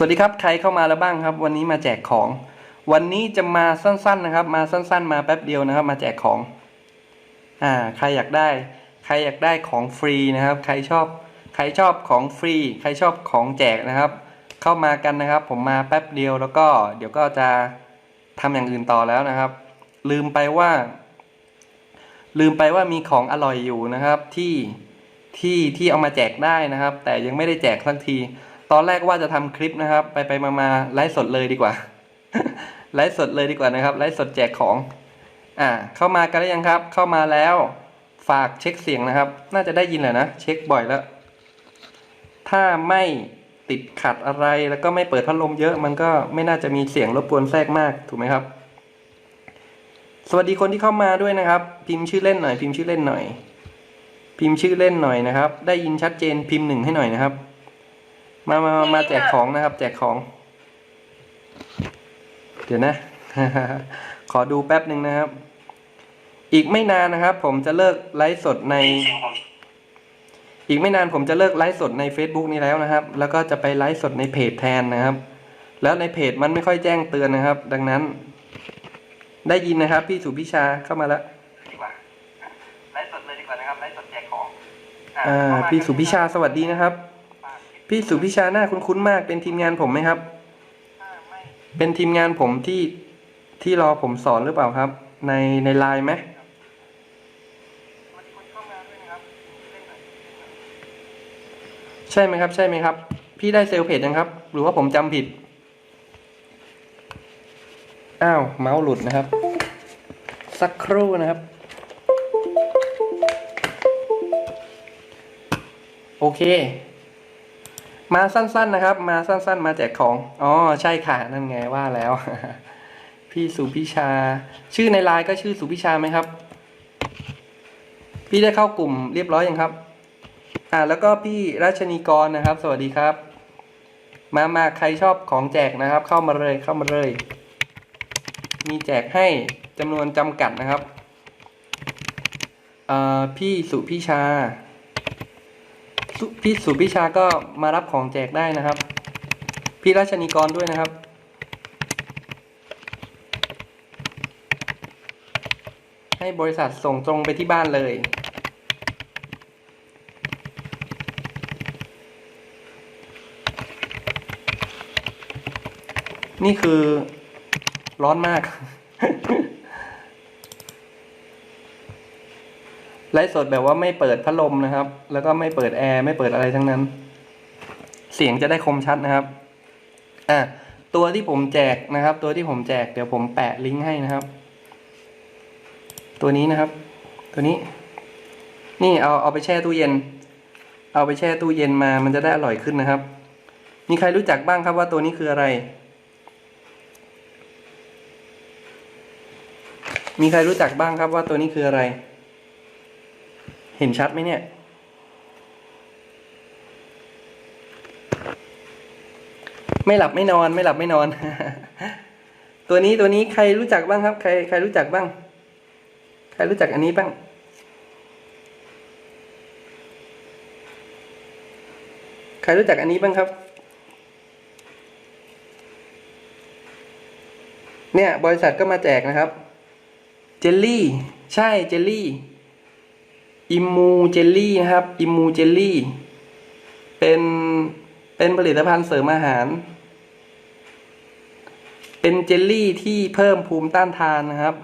สวัสดีครับ ใครเข้ามาแล้วบ้างครับ วันนี้มาแจกของ วันนี้จะมาสั้น ๆนะครับ มาสั้น ๆ มาแป๊บเดียวนะครับ มาแจกของ อ่า ใครอยากได้ ใครอยากได้ของฟรีนะครับ ใครชอบ ใครชอบของฟรี ใครชอบของแจกนะครับ เข้ามากันนะครับ ผมมาแป๊บเดียวแล้วก็ เดี๋ยวก็จะทำอย่างอื่นต่อแล้วนะครับ ลืมไปว่า ลืมไปว่ามีของอร่อยอยู่นะครับ ที่ที่ที่เอามาแจกได้นะครับ แต่ยังไม่ได้แจกสักที ตอนแรกว่าจะทำคลิปนะครับ ไปไปมามาไลฟ์สดเลยดีกว่า ไลฟ์สดเลยดีกว่านะครับ ไลฟ์สดแจกของ อ่า เข้ามากันแล้วยังครับ เข้ามาแล้ว ฝากเช็คเสียงนะครับ น่าจะได้ยินแหละนะ เช็คบ่อยแล้ว ถ้าไม่ติดขัดอะไรแล้วก็ไม่เปิดพัดลมเยอะ มันก็ไม่น่าจะมีเสียงรบกวนแทรกมากถูกไหมครับ สวัสดีคนที่เข้ามาด้วยนะครับ พิมพ์ชื่อเล่นหน่อย พิมพ์ชื่อเล่นหน่อย พิมพ์ชื่อเล่นหน่อยนะครับ ได้ยินชัดเจนพิมพ์หนึ่งให้หน่อยนะครับ มามามามาแจกของนะครับ แจกของ เดี๋ยวนะ ขอดูแป๊บหนึ่งนะครับ อีกไม่นานนะครับ ผมจะเลิกไลฟ์สดใน อีกไม่นานผมจะเลิกไลฟ์สดใน Facebook นี้แล้วนะครับ แล้วก็จะไปไลฟ์สดในเพจแทนนะครับ แล้วในเพจมันไม่ค่อยแจ้งเตือนนะครับ ดังนั้น ได้ยินนะครับ พี่สุพิชาเข้ามาแล้วดีกว่าไลฟ์สดเลยดีกว่านะครับไลฟ์สดแจกของ อ่า พี่สุพิชาสวัสดีนะครับ พี่สุพิชาหน้าคุ้นๆมาก เป็นทีมงานผมไหมครับ เป็นทีมงานผมที่ที่รอผมสอนหรือเปล่าครับ ในในไลน์ไหมใช่ไหมครับ ใช่ไหมครับ พี่ได้เซลล์เพจยังครับ หรือว่าผมจำผิด อ้าว เมาส์หลุดนะครับ สักครู่นะครับโอเค มาสั้นๆนะครับ มาสั้นๆ มาแจกของ อ๋อ ใช่ค่ะ นั่นไงว่าแล้ว พี่สุพิชา ชื่อในไลน์ก็ชื่อสุพิชาไหมครับ พี่ได้เข้ากลุ่มเรียบร้อยยังครับ อ่า แล้วก็พี่รัชนีกรนะครับ สวัสดีครับ มามาใครชอบของแจกนะครับ เข้ามาเลยเข้ามาเลย มีแจกให้จำนวนจำกัดนะครับเอ่อพี่สุพิชา พี่สุพิชาก็มารับของแจกได้นะครับ พี่รัชนีกรด้วยนะครับ ให้บริษัทส่งตรงไปที่บ้านเลย นี่คือร้อนมาก ไลฟ์สดแบบว่าไม่เปิดพัดลมนะครับ แล้วก็ไม่เปิดแอร์ไม่เปิดอะไรทั้งนั้น เสียงจะได้คมชัดนะครับ อะตัวที่ผมแจกนะครับ ตัวที่ผมแจกเดี๋ยวผมแปะลิงก์ให้นะครับ ตัวนี้นะครับ ตัวนี้ นี่เอาเอาไปแช่ตู้เย็น เอาไปแช่ตู้เย็นมามันจะได้อร่อยขึ้นนะครับ มีใครรู้จักบ้างครับว่าตัวนี้คืออะไร มีใครรู้จักบ้างครับว่าตัวนี้คืออะไร เห็นชัดไหมเนี่ย ไม่หลับไม่นอน ไม่หลับไม่นอน ตัวนี้ตัวนี้ใครรู้จักบ้างครับ ใครใครรู้จักบ้าง ใครรู้จักอันนี้บ้างใครรู้จักอันนี้บ้างครับ เนี่ย บริษัทก็มาแจกนะครับ เจลลี่ ใช่ เจลลี่ อิมูเจลลี่นะครับ อิมมูเจลลี่ เป็นเป็นผลิตภัณฑ์เสริมอาหาร เป็นเจลลี่ที่เพิ่มภูมิต้านทานนะครับ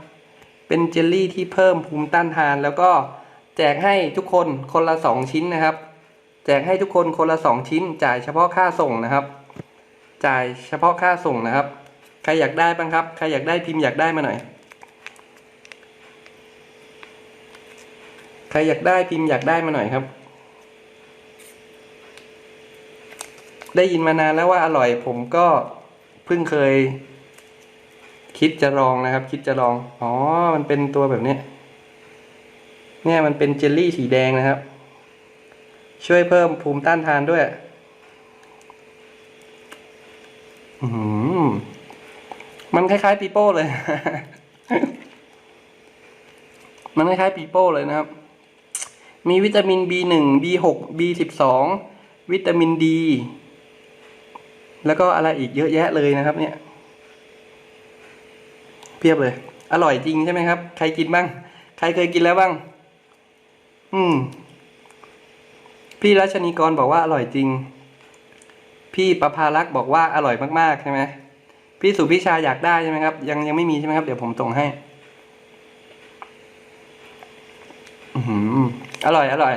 เป็นเจลลี่ที่เพิ่มภูมิต้านทาน แล้วก็แจกให้ทุกคนคนละสองชิ้นนะครับ แจกให้ทุกคนคนละสองชิ้น จ่ายเฉพาะค่าส่งนะครับ จ่ายเฉพาะค่าส่งนะครับ ใครอยากได้บ้างครับ ใครอยากได้พิมพ์อยากได้มาหน่อย ครอยากได้พิมพ์อยากได้มาหน่อยครับ ได้ยินมานานแล้วว่าอร่อย ผมก็เพิ่งเคย คิดจะลองนะครับ คิดจะลอง อ๋อ มันเป็นตัวแบบนี้เนี่ยมันเป็นเจลลี่สีแดงนะครับ ช่วยเพิ่มภูมิต้านทานด้วยอือหือมันคล้ายๆปีโป้เลย มันคล้ายๆปีโป้เลยนะครับ มีวิตามิน B1 B6 B12 วิตามินดี แล้วก็อะไรอีกเยอะแยะเลยนะครับ เนี่ย เพียบเลย อร่อยจริงใช่ไหมครับ ใครกินบ้าง ใครเคยกินแล้วบ้าง อืม พี่รัชนีกรบอกว่าอร่อยจริง พี่ประภารักษ์บอกว่าอร่อยมากๆใช่ไหมพี่สุพิชาอยากได้ใช่ไหมครับ ยังยังไม่มีใช่ไหมครับ เดี๋ยวผมส่งให้ อร่อย อร่อย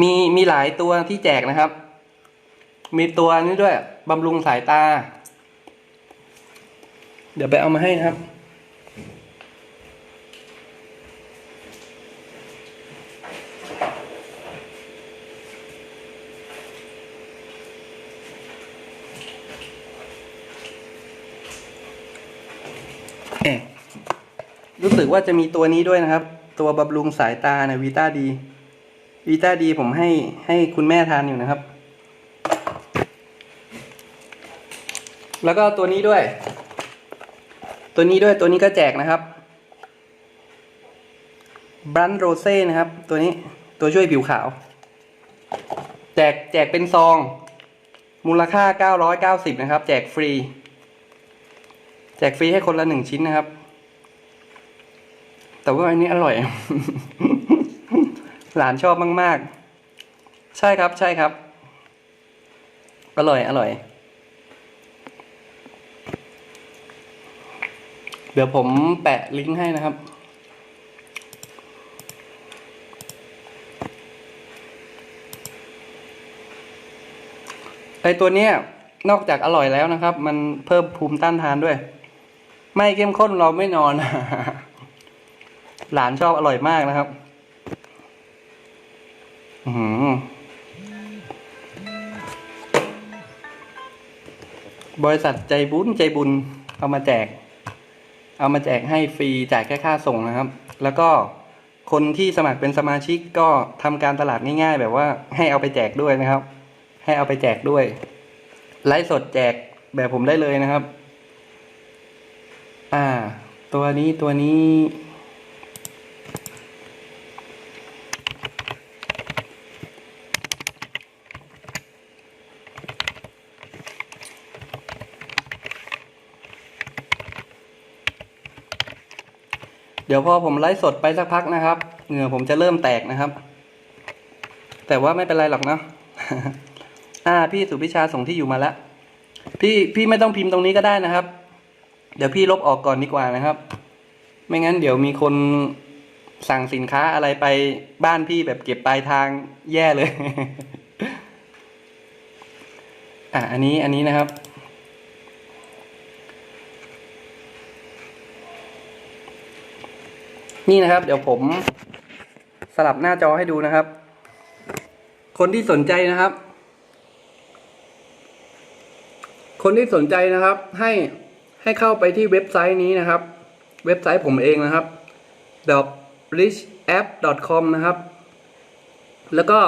มีมีหลายตัวที่แจกนะครับ มีตัวนี้ด้วยบำรุงสายตา เดี๋ยวไปเอามาให้นะครับ เอ๊ะรู้สึก ว่าจะมีตัวนี้ด้วยนะครับ ตัวบำรุงสายตานะวีต้าดีวีต้าดีผมให้ให้คุณแม่ทานอยู่นะครับ แล้วก็ตัวนี้ด้วย ตัวนี้ด้วยตัวนี้ก็แจกนะครับบรันโรเซ่นะครับ ตัวนี้ตัวช่วยผิวขาว แจกแจกเป็นซอง มูลค่า 990 นะครับ แจกฟรี แจกฟรีให้คนละหนึ่งชิ้นนะครับ แต่ว่าอันนี้อร่อย หลานชอบมาก ๆ ใช่ครับใช่ครับ อร่อยอร่อย เดี๋ยวผมแปะลิงก์ให้นะครับไอตัวเนี้ยนอกจากอร่อยแล้วนะครับ มันเพิ่มภูมิต้านทานด้วย ไม่เข้มข้นเราไม่นอน หลานชอบอร่อยมากนะครับ อืบริษัทใจบุญใจบุญเอามาแจก เอามาแจกให้ฟรีจ่ายแค่ค่าส่งนะครับ แล้วก็คนที่สมัครเป็นสมาชิกก็ทำการตลาดง่ายๆ แบบว่าให้เอาไปแจกด้วยนะครับ ให้เอาไปแจกด้วย ไลฟ์สดแจกแบบผมได้เลยนะครับ อ่า ตัวนี้ตัวนี้ เดี๋ยวพอผมไลฟ์สดไปสักพักนะครับ เหงื่อผมจะเริ่มแตกนะครับ แต่ว่าไม่เป็นไรหรอกเนาะอ่า พี่สุพิชาส่งที่อยู่มาแล้ว พี่พี่ไม่ต้องพิมพ์ตรงนี้ก็ได้นะครับ เดี๋ยวพี่ลบออกก่อนดีกว่านะครับ ไม่งั้นเดี๋ยวมีคนสั่งสินค้าอะไรไปบ้านพี่แบบเก็บปลายทางแย่เลย อะอันนี้อันนี้นะครับ นี่นะครับ เดี๋ยวผมสลับหน้าจอให้ดูนะครับ คนที่สนใจนะครับ คนที่สนใจนะครับ ให้ให้เข้าไปที่เว็บไซต์นี้นะครับ เว็บไซต์ผมเองนะครับ richapp.com นะครับ แล้วก็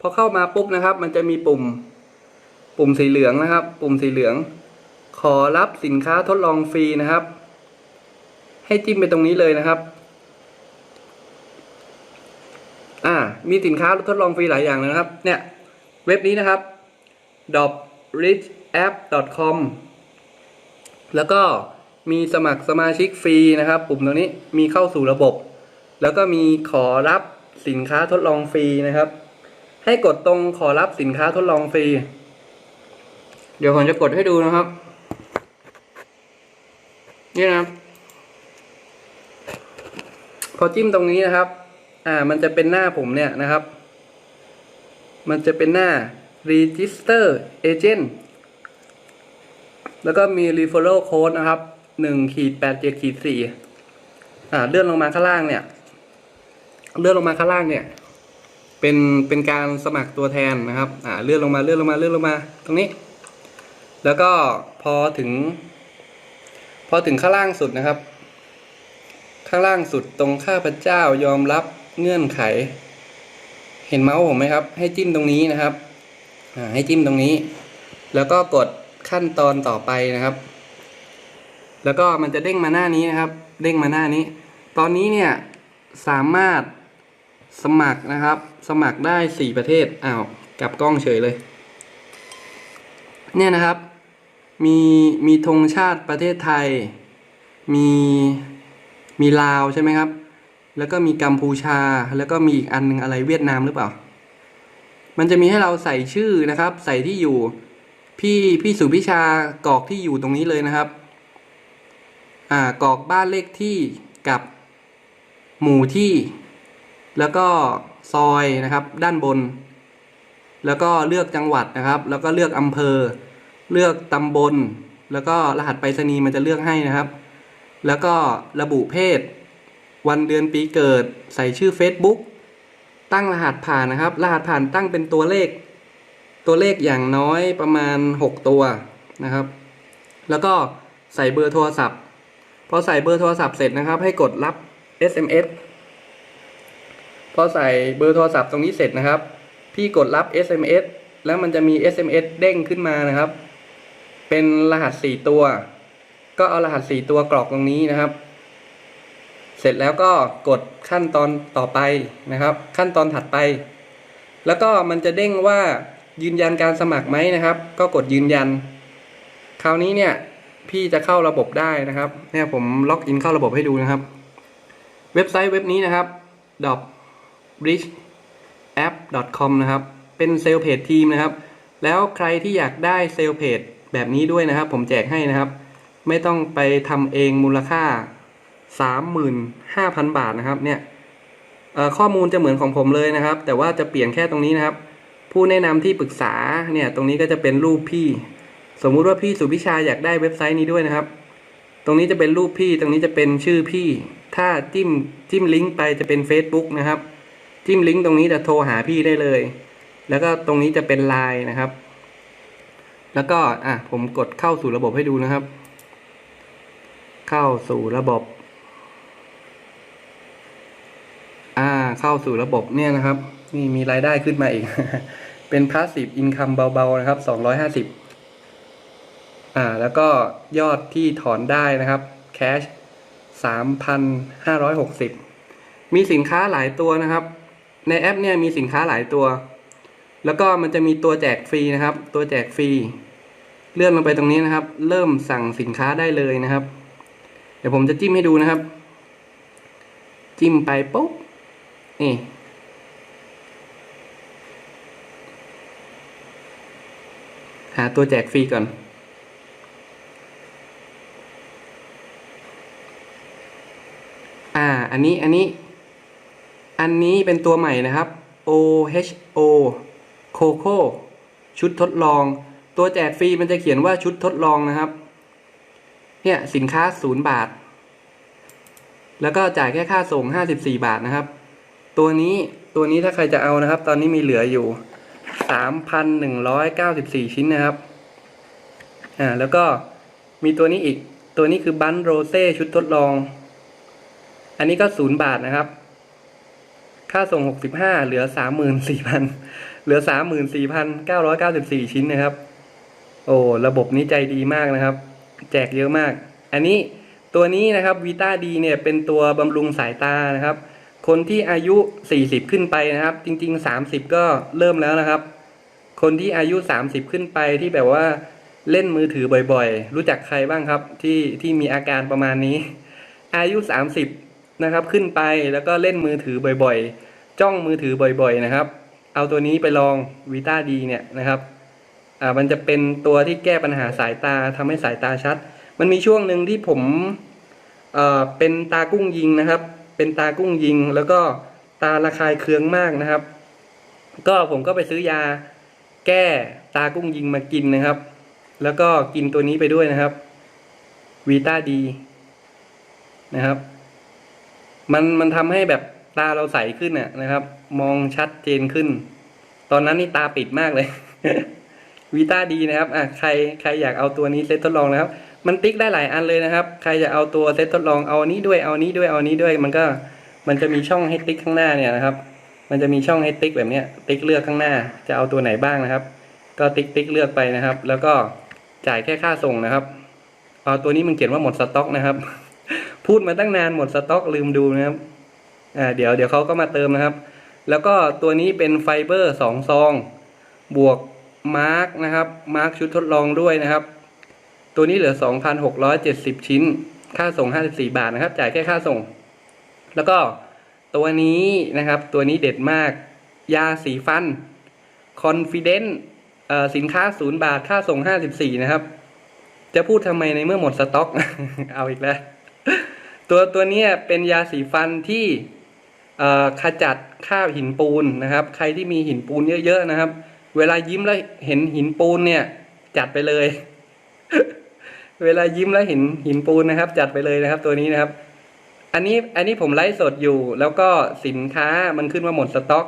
พอเข้ามาปุ๊บนะครับ มันจะมีปุ่ม ปุ่มสีเหลืองนะครับ ปุ่มสีเหลือง ขอรับสินค้าทดลองฟรีนะครับ ให้จิ้มไปตรงนี้เลยนะครับ อ่า มีสินค้าทดลองฟรีหลายอย่างเลยนะครับ เนี่ย เว็บนี้นะครับ drichapp.com แล้วก็มีสมัครสมาชิกฟรีนะครับ ปุ่มตรงนี้มีเข้าสู่ระบบ แล้วก็มีขอรับสินค้าทดลองฟรีนะครับ ให้กดตรงขอรับสินค้าทดลองฟรี เดี๋ยวผมจะกดให้ดูนะครับ นี่นะครับ พอจิ้มตรงนี้นะครับ อ่า มันจะเป็นหน้าผมเนี่ยนะครับ มันจะเป็นหน้า register agent แล้วก็มี referral code นะครับหนึ่งขีดแปดเจ็ดขีดสี่อ่า เลื่อนลงมาข้างล่างเนี่ย เลื่อนลงมาข้างล่างเนี่ย เป็น เป็นการสมัครตัวแทนนะครับ อ่า เลื่อนลงมา เลื่อนลงมา เลื่อนลงมา ตรงนี้ แล้วก็พอถึง พอถึงข้างล่างสุดนะครับ ข้างล่างสุดตรงข้าพเจ้ายอมรับ เงื่อนไข เห็นเมาส์ผมไหมครับ ให้จิ้มตรงนี้นะครับให้จิ้มตรงนี้ แล้วก็กดขั้นตอนต่อไปนะครับ แล้วก็มันจะเด้งมาหน้านี้นะครับ เด้งมาหน้านี้ ตอนนี้เนี่ยสามารถสมัครนะครับ สมัครได้สี่ประเทศอ้าวกลับกล้องเฉยเลย เนี่ยนะครับ มีมีธงชาติประเทศไทย มีมีลาวใช่ไหมครับ แล้วก็มีกัมพูชา แล้วก็มีอีกอันหนึงอะไรเวียดนามหรือเปล่า มันจะมีให้เราใส่ชื่อนะครับ ใส่ที่อยู่ พี่พี่สุพิชากรอกที่อยู่ตรงนี้เลยนะครับ อ่ากรอกบ้านเลขที่กับหมู่ที่ แล้วก็ซอยนะครับ ด้านบน แล้วก็เลือกจังหวัดนะครับ แล้วก็เลือกอำเภอ เลือกตำบล แล้วก็รหัสไปรษณีย์มันจะเลือกให้นะครับ แล้วก็ระบุเพศ วันเดือนปีเกิด ใส่ชื่อ Facebook ตั้งรหัสผ่านนะครับ รหัสผ่านตั้งเป็นตัวเลข ตัวเลขอย่างน้อยประมาณ 6 ตัวนะครับ แล้วก็ใส่เบอร์โทรศัพท์ พอใส่เบอร์โทรศัพท์เสร็จนะครับ ให้กดรับ SMS พอใส่เบอร์โทรศัพท์ตรงนี้เสร็จนะครับ พี่กดรับ SMS แล้วมันจะมี SMS เด้งขึ้นมานะครับ เป็นรหัส 4 ตัว ก็เอารหัส 4 ตัวกรอกตรงนี้นะครับ ร็จแล้วก็กดขั้นตอนต่อไปนะครับ ขั้นตอนถัดไป แล้วก็มันจะเด้งว่ายืนยันการสมัครไหมนะครับ ก็กดยืนยัน คราวนี้เนี่ยพี่จะเข้าระบบได้นะครับ เนี่ยผมล็อกอินเข้าระบบให้ดูนะครับ เว็บไซต์เว็บนี้นะครับ dot bridge app com นะครับ เป็นเซลเพจทีมนะครับ แล้วใครที่อยากได้เซลเพจแบบนี้ด้วยนะครับ ผมแจกให้นะครับ ไม่ต้องไปทำเองมูลค่า 35,000บาทนะครับเนี่ยข้อมูลจะเหมือนของผมเลยนะครับ แต่ว่าจะเปลี่ยนแค่ตรงนี้นะครับ ผู้แนะนำที่ปรึกษาเนี่ยตรงนี้ก็จะเป็นรูปพี่ สมมุติว่าพี่สุพิชาอยากได้เว็บไซต์นี้ด้วยนะครับ ตรงนี้จะเป็นรูปพี่ ตรงนี้จะเป็นชื่อพี่ ถ้าจิ้มจิ้มลิงก์ไปจะเป็น Facebook นะครับ จิ้มลิงก์ตรงนี้จะโทรหาพี่ได้เลย แล้วก็ตรงนี้จะเป็นไลน์นะครับ แล้วก็อะผมกดเข้าสู่ระบบให้ดูนะครับ เข้าสู่ระบบ อ่า เข้าสู่ระบบเนี่ยนะครับ นี่มีรายได้ขึ้นมาอีก เป็น passive income เบาๆนะครับ250อ่า แล้วก็ยอดที่ถอนได้นะครับ cash 3,560มีสินค้าหลายตัวนะครับ ในแอปเนี่ยมีสินค้าหลายตัว แล้วก็มันจะมีตัวแจกฟรีนะครับ ตัวแจกฟรี เลื่อนลงไปตรงนี้นะครับ เริ่มสั่งสินค้าได้เลยนะครับ เดี๋ยวผมจะจิ้มให้ดูนะครับ จิ้มไปปุ๊บ นี่ หาตัวแจกฟรีก่อน อ่า อันนี้ อันนี้ อันนี้เป็นตัวใหม่นะครับ OHO Coco ชุดทดลอง ตัวแจกฟรีมันจะเขียนว่าชุดทดลองนะครับ เนี่ย สินค้าศูนย์บาท แล้วก็จ่ายแค่ค่าส่งห้าสิบสี่บาทนะครับ ตัวนี้ตัวนี้ถ้าใครจะเอานะครับ ตอนนี้มีเหลืออยู่สามพันหนึ่งร้อยเก้าสิบสี่ชิ้นนะครับ อ่า แล้วก็มีตัวนี้อีก ตัวนี้คือบันโรเซ่ชุดทดลอง อันนี้ก็ศูนย์บาทนะครับ ค่าส่งหกสิบห้าเหลือสามหมื่นสี่พันเหลือสามหมื่นสี่พันเก้าร้อยเก้าสิบสี่ชิ้นนะครับ โอ้ระบบนี้ใจดีมากนะครับ แจกเยอะมาก อันนี้ตัวนี้นะครับวีตาดีเนี่ยเป็นตัวบำรุงสายตานะครับ คนที่อายุ 40 ขึ้นไปนะครับ จริง ๆ 30 ก็เริ่มแล้วนะครับ คนที่อายุ 30 ขึ้นไปที่แบบว่าเล่นมือถือบ่อยๆ รู้จักใครบ้างครับ ที่ที่มีอาการประมาณนี้ อายุ 30 นะครับ ขึ้นไปแล้วก็เล่นมือถือบ่อยๆ จ้องมือถือบ่อยๆ นะครับ เอาตัวนี้ไปลองวีต้าดีเนี่ยนะครับอ่ามันจะเป็นตัวที่แก้ปัญหาสายตาทำให้สายตาชัด มันมีช่วงหนึ่งที่ผมเอ่อเป็นตากุ้งยิงนะครับ เป็นตากุ้งยิง แล้วก็ตาระคายเคืองมากนะครับ ก็ผมก็ไปซื้อยาแก้ตากุ้งยิงมากินนะครับ แล้วก็กินตัวนี้ไปด้วยนะครับวีตาดีนะครับ มันมันทำให้แบบตาเราใสขึ้นน่ะนะครับ มองชัดเจนขึ้น ตอนนั้นนี่ตาปิดมากเลยวีตาดีนะครับอะใครใครอยากเอาตัวนี้เซตทดลองนะครับ มันติ๊กได้หลายอันเลยนะครับ ใครจะเอาตัวเซตทดลองเอาอันนี้ด้วยเอาอันนี้ด้วยเอาอันนี้ด้วย มันก็มันจะมีช่องให้ติ๊กข้างหน้าเนี่ยนะครับ มันจะมีช่องให้ติ๊กแบบเนี้ยติ๊กเลือกข้างหน้า จะเอาตัวไหนบ้างนะครับ ก็ติ๊กติ๊กเลือกไปนะครับ แล้วก็จ่ายแค่ค่าส่งนะครับเอาตัวนี้มันเขียนว่าหมดสต็อกนะครับ พูดมาตั้งนานหมดสต็อกลืมดูนะครับอ่าเดี๋ยวเดี๋ยวเขาก็มาเติมนะครับ แล้วก็ตัวนี้เป็นไฟเบอร์สองซอง บวกมาร์กนะครับ มาร์กชุดทดลองด้วยนะครับ ตัวนี้เหลือ 2,670 ชิ้น ค่าส่ง 54 บาทนะครับ จ่ายแค่ค่าส่ง แล้วก็ตัวนี้นะครับ ตัวนี้เด็ดมาก ยาสีฟัน Confident เอ่อสินค้า 0 บาท ค่าส่ง 54 นะครับ จะพูดทำไมในเมื่อหมดสต็อก เอาอีกแล้ว ตัวตัวนี้เป็นยาสีฟันที่ขจัดคราบหินปูนนะครับ ใครที่มีหินปูนเยอะๆนะครับ เวลายิ้มแล้วเห็นหินปูนเนี่ย จัดไปเลย เวลายิ้มแล้วห็นหินปูนนะครับ จัดไปเลยนะครับ ตัวนี้นะครับ อันนี้อันนี้ผมไลฟ์สดอยู่ แล้วก็สินค้ามันขึ้นมาหมดสต็อก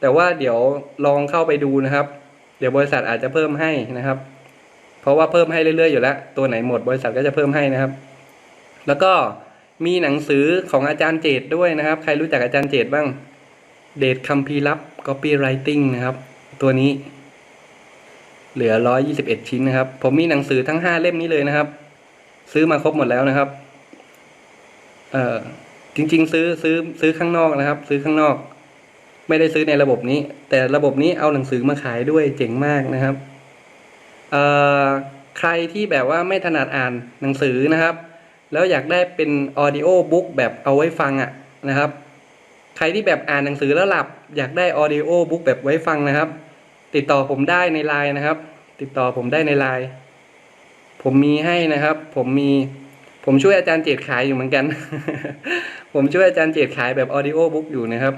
แต่ว่าเดี๋ยวลองเข้าไปดูนะครับ เดี๋ยวบริษัทอาจจะเพิ่มให้นะครับ เพราะว่าเพิ่มให้เรื่อยๆอยู่แล้ว ตัวไหนหมดบริษัทก็จะเพิ่มให้นะครับ แล้วก็มีหนังสือของอาจารย์เจตด้วยนะครับ ใครรู้จักอาจารย์เจตบ้างเดทคัมภีร์ลับ copywriting นะครับ ตัวนี้ เหลือ121ชิ้นนะครับ ผมมีหนังสือทั้ง5เล่มนี้เลยนะครับ ซื้อมาครบหมดแล้วนะครับ เอ่อจริง ๆ ซื้อซื้อซื้อข้างนอกนะครับ ซื้อข้างนอก ไม่ได้ซื้อในระบบนี้ แต่ระบบนี้เอาหนังสือมาขายด้วยเจ๋งมากนะครับ เอ่อใครที่แบบว่าไม่ถนัดอ่านหนังสือนะครับ แล้วอยากได้เป็นออดิโอบุ๊กแบบเอาไว้ฟังอะนะครับ ใครที่แบบอ่านหนังสือแล้วหลับ อยากได้ออดิโอบุ๊กแบบไว้ฟังนะครับ ติดต่อผมได้ในไลน์นะครับ ติดต่อผมได้ในไลน์ผมมีให้นะครับ ผมมีผมช่วยอาจารย์เจตขายอยู่เหมือนกัน ผมช่วยอาจารย์เจตขายแบบออดิโอบุ๊กอยู่นะครับ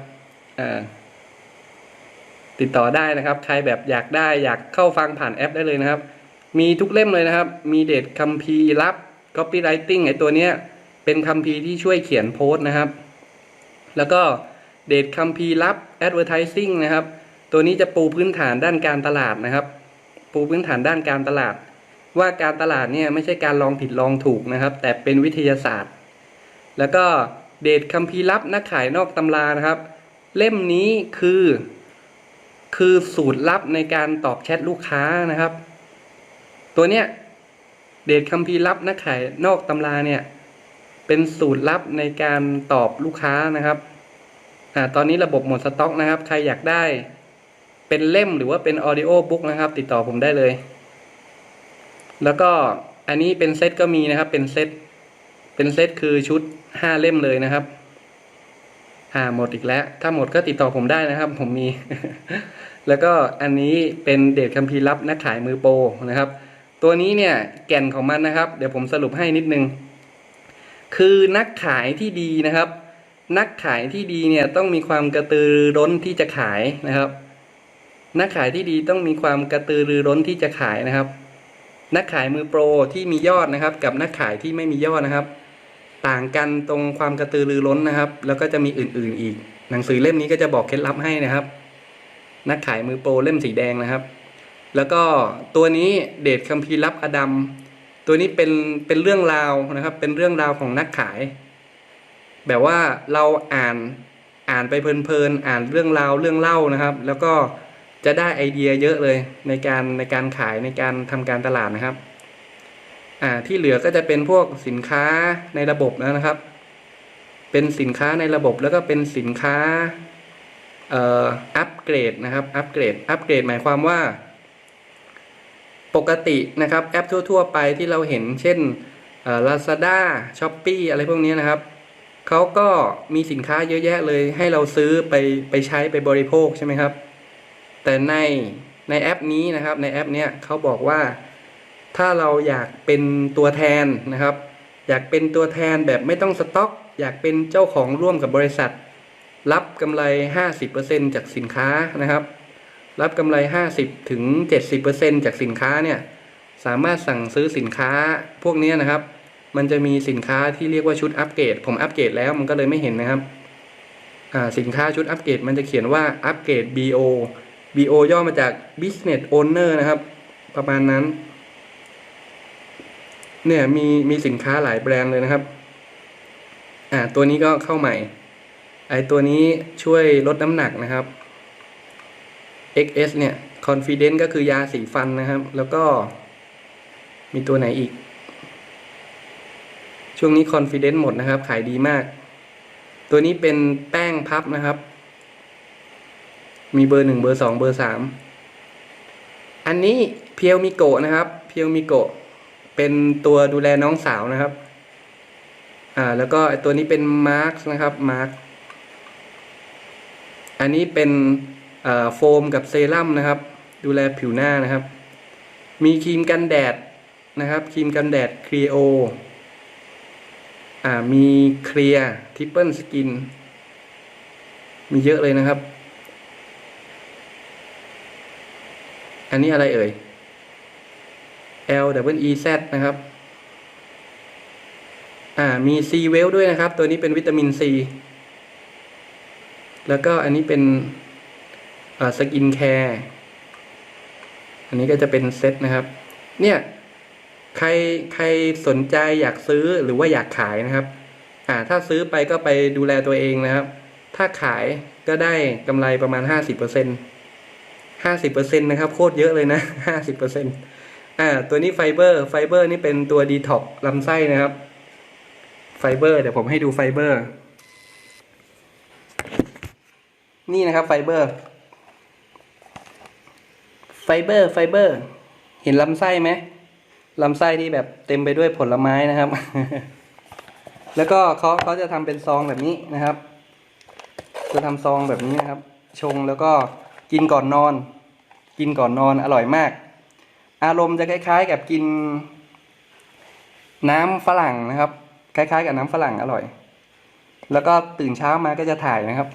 ติดต่อได้นะครับ ใครแบบอยากได้อยากเข้าฟังผ่านแอปได้เลยนะครับ มีทุกเล่มเลยนะครับ มีเดทคัมภีร์ลับ copywriting ไอตัวเนี้ย เป็นคัมภีร์ที่ช่วยเขียนโพสต์นะครับ แล้วก็เดทคัมภีร์ลับ advertising นะครับ ตัวนี้จะปูพื้นฐานด้านการตลาดนะครับ ปูพื้นฐานด้านการตลาด ว่าการตลาดเนี่ยไม่ใช่การลองผิดลองถูกนะครับ แต่เป็นวิทยาศาสตร์ แล้วก็เดทคัมภีร์ลับนักขายนอกตำรานะครับ เล่มนี้คือ คือสูตรลับในการตอบแชทลูกค้านะครับ ตัวเนี้ยเดทคัมภีร์ลับนักขายนอกตำราเนี่ยเป็นสูตรลับในการตอบลูกค้านะครับอ่าตอนนี้ระบบหมดสต็อกนะครับ ใครอยากได้ เป็นเล่มหรือว่าเป็นออดิโอบุ๊กนะครับ ติดต่อผมได้เลย แล้วก็อันนี้เป็นเซตก็มีนะครับ เป็นเซตเป็นเซตคือชุดห้าเล่มเลยนะครับอ่าหมดอีกแล้ว ถ้าหมดก็ติดต่อผมได้นะครับ ผมมี แล้วก็อันนี้เป็นเดทคัมภีร์ลับนักขายมือโปรนะครับ ตัวนี้เนี่ยแก่นของมันนะครับ เดี๋ยวผมสรุปให้นิดนึง คือนักขายที่ดีนะครับ นักขายที่ดีเนี่ยต้องมีความกระตือรือร้นที่จะขายนะครับ นักขายที่ดีต้องมีความกระตือรือร้นที่จะขายนะครับ นักขายมือโปรที่มียอดนะครับ กับนักขายที่ไม่มียอดนะครับ ต่างกันตรงความกระตือรือร้นนะครับ แล้วก็จะมีอื่น ๆอีก หนังสือเล่มนี้ก็จะบอกเคล็ดลับให้นะครับ นักขายมือโปรเล่มสีแดงนะครับ แล้วก็ตัวนี้เดทคัมภีร์ลับอดัมตัวนี้เป็นเป็นเรื่องราวนะครับ เป็นเรื่องราวของนักขาย แบบว่าเราอ่านอ่านไปเพลินๆอ่านเรื่องราวเรื่องเล่านะครับ แล้วก็ จะได้ไอเดียเยอะเลยในการในการขายในการทำการตลาดนะครับ อ่าที่เหลือก็จะเป็นพวกสินค้าในระบบแล้วนะครับ เป็นสินค้าในระบบแล้วก็เป็นสินค้าเอ่ออัปเกรดนะครับอัปเกรดอัปเกรดหมายความว่า ปกตินะครับแอปทั่ว ๆ ไปที่เราเห็น เช่นลาซาด้าช้อปปีอะไรพวกนี้นะครับเขาก็มีสินค้าเยอะแยะเลยให้เราซื้อไปไปใช้ไปบริโภคใช่ไหมครับ แต่ในในแอปนี้นะครับในแอปเนี้ยเขาบอกว่าถ้าเราอยากเป็นตัวแทนนะครับ อยากเป็นตัวแทนแบบไม่ต้องสต็อก อยากเป็นเจ้าของร่วมกับบริษัท รับกำไร 50%จากสินค้านะครับ รับกำไร 50ถึง70%จากสินค้าเนี่ยสามารถสั่งซื้อสินค้าพวกนี้นะครับ มันจะมีสินค้าที่เรียกว่าชุดอัปเกรด ผมอัปเกรดแล้วมันก็เลยไม่เห็นนะครับอ่าสินค้าชุดอัปเกรดมันจะเขียนว่าอัปเกรด BO BO ย่อมาจาก Business Owner นะครับ ประมาณนั้น เนี่ยมีมีสินค้าหลายแบรนด์เลยนะครับ อ่าตัวนี้ก็เข้าใหม่ ไอตัวนี้ช่วยลดน้ำหนักนะครับ XS เนี่ย Confident ก็คือยาสีฟันนะครับ แล้วก็มีตัวไหนอีก ช่วงนี้ Confident หมดนะครับ ขายดีมาก ตัวนี้เป็นแป้งพับนะครับ มีเบอร์หนึ่งเบอร์สองเบอร์สามอันนี้เพียวมิโกะนะครับ เพียวมิโกะเป็นตัวดูแลน้องสาวนะครับ อ่า แล้วก็ตัวนี้เป็นมาร์คนะครับ มาร์ค อันนี้เป็นโฟมกับเซรั่มนะครับ ดูแลผิวหน้านะครับ มีครีมกันแดดนะครับครีมกันแดดครีโอ อ่า มีเคลียร์ทิปเปิลสกิน มีเยอะเลยนะครับ อันนี้อะไรเอ่ย L W E Z นะครับ อ่า มี C w e l ด้วยนะครับ ตัวนี้เป็นวิตามิน C แล้วก็อันนี้เป็นอ่าสกินแคร์ อันนี้ก็จะเป็นเซตนะครับ เนี่ย ใครใครสนใจอยากซื้อหรือว่าอยากขายนะครับ อ่า ถ้าซื้อไปก็ไปดูแลตัวเองนะครับ ถ้าขายก็ได้กำไรประมาณห้าสิบเปอร์เซ็นต์ ห้าสิบเปอร์เซ็นตนะครับโคตรเยอะเลยนะห้าสิบเปอร์เซ็นอ่าตัวนี้ไฟเบอร์ไฟเบอร์นี่เป็นตัวดีท็อกลำไส้นะครับ ไฟเบอร์เดี๋ยวผมให้ดูไฟเบอร์ นี่นะครับไฟเบอร์ ไฟเบอร์ไฟเบอร์ เห็นลำไส้ไหมลำไส้ที่แบบเต็มไปด้วยผลไม้นะครับ แล้วก็เขาเขาจะทำเป็นซองแบบนี้นะครับ จะทำซองแบบนี้นะครับ ชงแล้วก็ กินก่อนนอน กินก่อนนอนอร่อยมาก อารมณ์จะคล้าย ๆ กับกิน น้ำฝรั่งนะครับ คล้ายๆ กับน้ำฝรั่งอร่อย แล้วก็ตื่นเช้ามาก็จะถ่ายนะครับ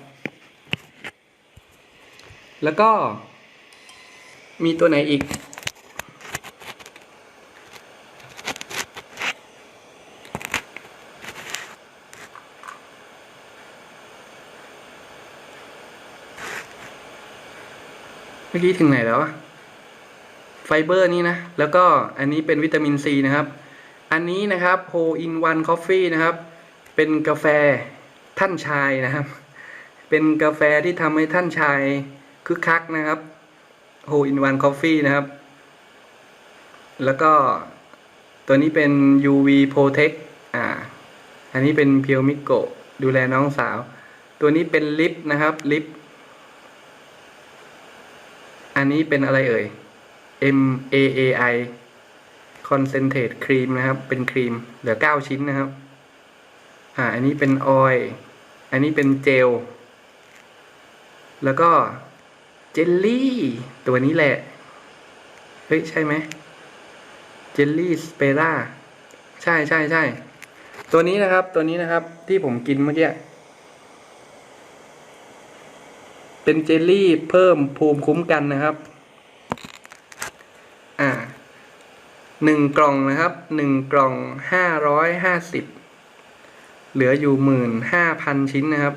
แล้วก็มีตัวไหนอีก มื่อกี้ถึงไหนแล้วอะไฟเบอร์นี่นะ แล้วก็อันนี้เป็นวิตามินซีนะครับ อันนี้นะครับ Hole in One Coffee นะครับ เป็นกาแฟท่านชายนะครับ เป็นกาแฟที่ทำให้ท่านชายคึกคักนะครับ Hole in One Coffee นะครับ แล้วก็ตัวนี้เป็น UV Protect อ่า อันนี้เป็นเพียวมิโกดูแลน้องสาว ตัวนี้เป็นลิปนะครับลิป อันนี้เป็นอะไรเอ่ย M A A I Concentrate Cream นะครับ เป็นครีม เหลือเก้าชิ้นนะครับ อ่า อันนี้เป็นออยล์อันนี้เป็นเจล แล้วก็เจลลี่ ตัวนี้แหละ เฮ้ย ใช่ไหมเจลลี่สเปร่า ใช่ใช่ใช่ ตัวนี้นะครับ ตัวนี้นะครับ ที่ผมกินเมื่อกี้ เป็นเจลลี่เพิ่มภูมิคุ้มกันนะครับ อ่าหนึ่งกล่องนะครับหนึ่งกล่องห้าร้อยห้าสิบเหลืออยู่หมื่นห้าพันชิ้นนะครับ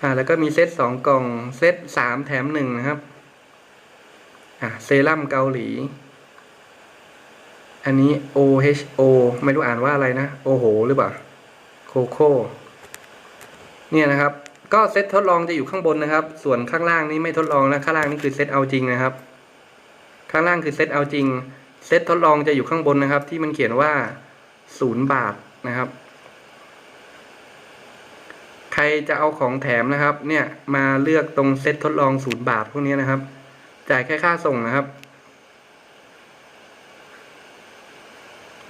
อ่า แล้วก็มีเซตสองกล่อง เซตสามแถมหนึ่งนะครับ อ่าเซรั่มเกาหลี อันนี้ OHO ไม่รู้อ่านว่าอะไรนะ โอโห หรือเปล่า โคโค่ เนี่ยนะครับ ก็เซตทดลองจะอยู่ข้างบนนะครับ ส่วนข้างล่างนี่ไม่ทดลองนะข้างล่างนี่คือเซตเอาจริงนะครับ ข้างล่างคือเซตเอาจริง เซตทดลองจะอยู่ข้างบนนะครับ ที่มันเขียนว่าศูนย์บาทนะครับ ใครจะเอาของแถมนะครับ เนี่ยมาเลือกตรงเซตทดลองศูนย์บาทพวกนี้นะครับ จ่ายแค่ค่าส่งนะครับ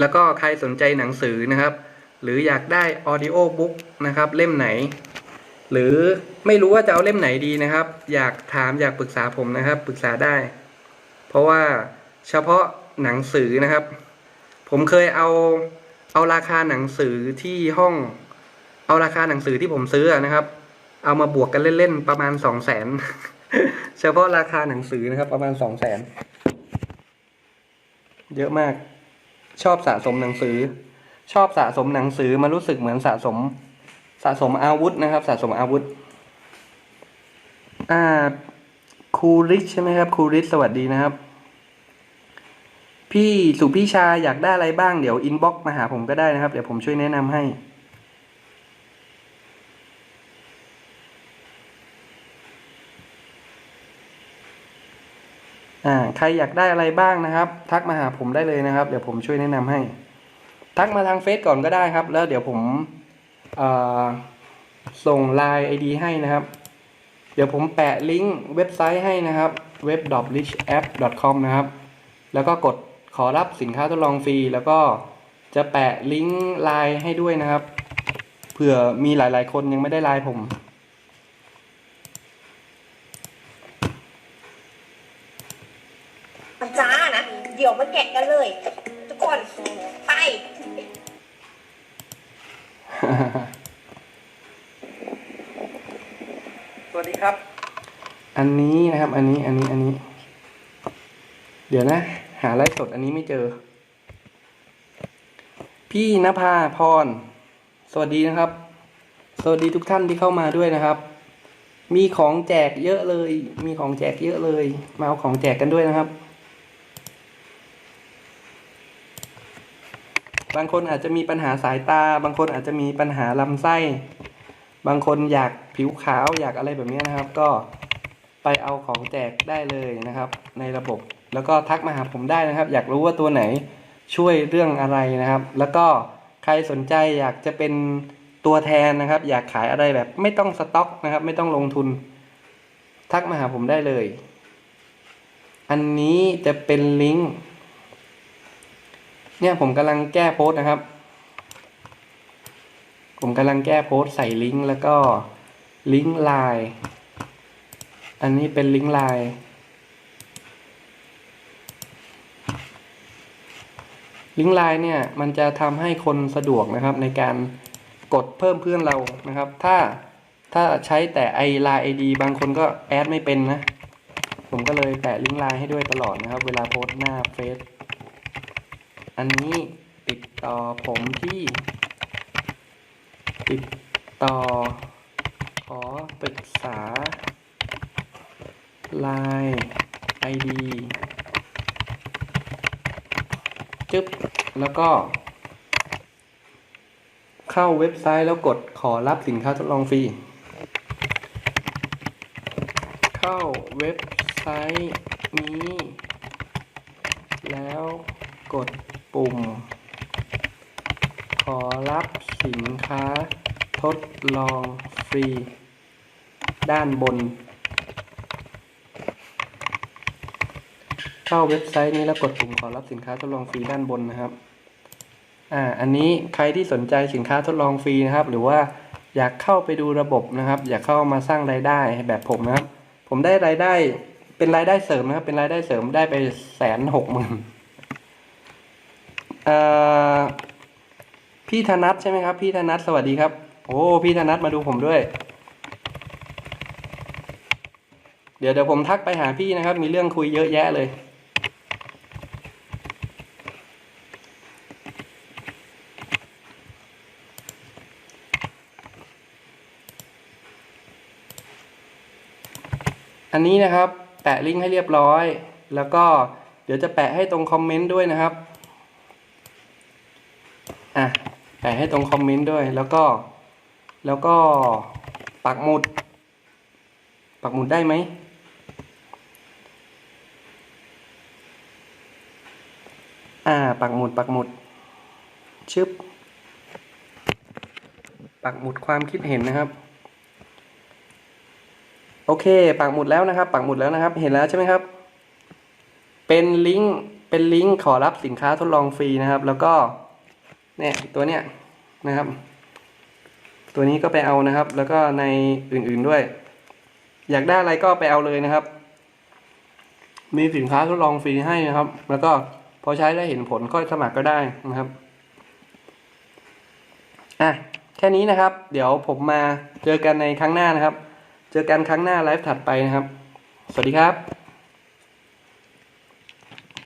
แล้วก็ใครสนใจหนังสือนะครับ หรืออยากได้อ audio book นะครับ เล่มไหน หรือไม่รู้ว่าจะเอาเล่มไหนดีนะครับ อยากถามอยากปรึกษาผมนะครับ ปรึกษาได้ เพราะว่าเฉพาะหนังสือนะครับ ผมเคยเอาเอาราคาหนังสือที่ห้อง เอาราคาหนังสือที่ผมซื้อนะครับ เอามาบวกกันเล่นๆประมาณสองแสนเฉพาะราคาหนังสือนะครับ ประมาณสองแสนเยอะมาก ชอบสะสมหนังสือ ชอบสะสมหนังสือมารู้สึกเหมือนสะสม สะสมอาวุธนะครับ สะสมอาวุธ อ่าคูริชใช่ไหมครับคูริชสวัสดีนะครับ พี่สุพี่ชาอยากได้อะไรบ้างเดี๋ยวอินบ็อกมาหาผมก็ได้นะครับ เดี๋ยวผมช่วยแนะนำให้อ่าใครอยากได้อะไรบ้างนะครับ ทักมาหาผมได้เลยนะครับ เดี๋ยวผมช่วยแนะนำให้ ทักมาทางเฟซก่อนก็ได้ครับ แล้วเดี๋ยวผม ส่งไลน์ไอดีให้นะครับ เดี๋ยวผมแปะลิงก์เว็บไซต์ให้นะครับ web.richapp.com นะครับ แล้วก็กดขอรับสินค้าทดลองฟรี แล้วก็จะแปะลิงก์ไลน์ให้ด้วยนะครับ เผื่อมีหลายๆ คนยังไม่ได้ไลน์ผม สวัสดีครับ อันนี้นะครับ อันนี้ อันนี้ อันนี้ เดี๋ยวนะ หาไลฟ์สดอันนี้ไม่เจอ พี่นภาพร สวัสดีนะครับ สวัสดีทุกท่านที่เข้ามาด้วยนะครับ มีของแจกเยอะเลย มีของแจกเยอะเลย มาเอาของแจกกันด้วยนะครับ บางคนอาจจะมีปัญหาสายตา บางคนอาจจะมีปัญหาลำไส้ บางคนอยากผิวขาวอยากอะไรแบบนี้นะครับ ก็ไปเอาของแจกได้เลยนะครับ ในระบบแล้วก็ทักมาหาผมได้นะครับ อยากรู้ว่าตัวไหนช่วยเรื่องอะไรนะครับ แล้วก็ใครสนใจอยากจะเป็นตัวแทนนะครับ อยากขายอะไรแบบไม่ต้องสต็อกนะครับ ไม่ต้องลงทุน ทักมาหาผมได้เลย อันนี้จะเป็นลิงก์ เนี่ยผมกำลังแก้โพสต์นะครับ ผมกำลังแก้โพสต์ใส่ลิงก์แล้วก็ลิงก์ไลน์อันนี้เป็นลิงก์ไลน์ลิงก์ไลน์เนี่ยมันจะทำให้คนสะดวกนะครับในการกดเพิ่มเพื่อนเรานะครับ ถ้าถ้าใช้แต่ไอไลน์ไอดีบางคนก็แอดไม่เป็นนะ ผมก็เลยแปะลิงก์ไลน์ให้ด้วยตลอดนะครับ เวลาโพสต์หน้าเฟซ อันนี้ติดต่อผมที่ ติดต่อ ขอปรึกษา Line ID จึ๊บ แล้วก็ เข้าเว็บไซต์แล้วกดขอรับสินค้าทดลองฟรี เข้าเว็บไซต์นี้ แล้วกด ปุ่ม ขอรับสินค้า ทดลองฟรี ด้านบน เข้าเว็บไซต์นี้แล้วกดปุ่มขอรับสินค้าทดลองฟรีด้านบนนะครับอ่าอันนี้ใครที่สนใจสินค้าทดลองฟรีนะครับ หรือว่าอยากเข้าไปดูระบบนะครับ อยากเข้ามาสร้างรายได้แบบผมนะครับ ผมได้รายได้เป็นรายได้เสริมนะครับ เป็นรายได้เสริมได้ไปแสนหกหมื่น พี่ธนัทใช่ไหมครับ พี่ธนัทสวัสดีครับ โอ้พี่ธนัทมาดูผมด้วย เดี๋ยวเดี๋ยวผมทักไปหาพี่นะครับ มีเรื่องคุยเยอะแยะเลยอันนี้นะครับ แปะลิงก์ให้เรียบร้อย แล้วก็เดี๋ยวจะแปะให้ตรงคอมเมนต์ด้วยนะครับ อะแปะให้ตรงคอมเมนต์ด้วย แล้วก็ แล้วก็ปักหมุด ปักหมุดได้ไหม อ่า ปักหมุด ปักหมุด ชึบ ปักหมุดความคิดเห็นนะครับ โอเค ปักหมุดแล้วนะครับ ปักหมุดแล้วนะครับ เห็นแล้วใช่ไหมครับ เป็นลิงก์ เป็นลิงก์ขอรับสินค้าทดลองฟรีนะครับ แล้วก็ เนี่ยตัวเนี้ยนะครับ ตัวนี้ก็ไปเอานะครับ แล้วก็ในอื่นๆด้วย อยากได้อะไรก็ไปเอาเลยนะครับ มีสินค้าทดลองฟรีให้นะครับ แล้วก็พอใช้ได้เห็นผลก็สมัครก็ได้นะครับอะแค่นี้นะครับ เดี๋ยวผมมาเจอกันในครั้งหน้านะครับ เจอกันครั้งหน้าไลฟ์ถัดไปนะครับ สวัสดีครับ